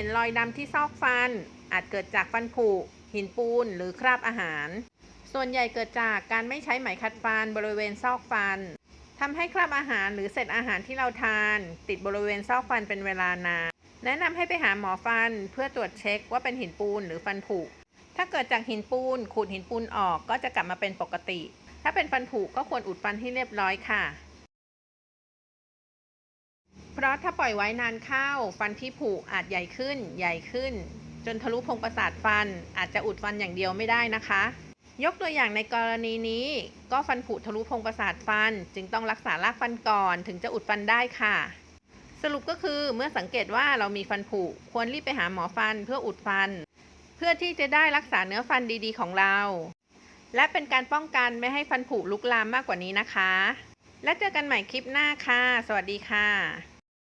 ็นรอยดำที่ซอกฟัน อาจเกิดจากฟันผุ หินปูน หรือคราบอาหาร ส่วนใหญ่เกิดจากการไม่ใช้ไหมขัดฟันบริเวณซอกฟันทำให้คราบอาหารหรือเศษอาหารที่เราทาน ติดบริเวณซอกฟันเป็นเวลานาน แนะนำให้ไปหาหมอฟันเพื่อตรวจเช็คว่าเป็นหินปูนหรือฟันผุ ถ้าเกิดจากหินปูนขูดหินปูนออกก็จะกลับมาเป็นปกติ ถ้าเป็นฟันผุก็ควรอุดฟันให้เรียบร้อยค่ะ เพราะถ้าปล่อยไว้นานเข้า ฟันที่ผุอาจใหญ่ขึ้น ใหญ่ขึ้น จนทะลุโพรงประสาทฟัน อาจจะอุดฟันอย่างเดียวไม่ได้นะคะ ยกตัวอย่างในกรณีนี้ ก็ฟันผุทะลุโพรงประสาทฟัน จึงต้องรักษารากฟันก่อนถึงจะอุดฟันได้ค่ะ สรุปก็คือเมื่อสังเกตว่าเรามีฟันผุควรรีบไปหาหมอฟันเพื่ออุดฟัน เพื่อที่จะได้รักษาเนื้อฟันดีๆ ของเรา และเป็นการป้องกันไม่ให้ฟันผุลุกลามมากกว่านี้นะคะ และเจอกันใหม่คลิปหน้าค่ะ สวัสดีค่ะ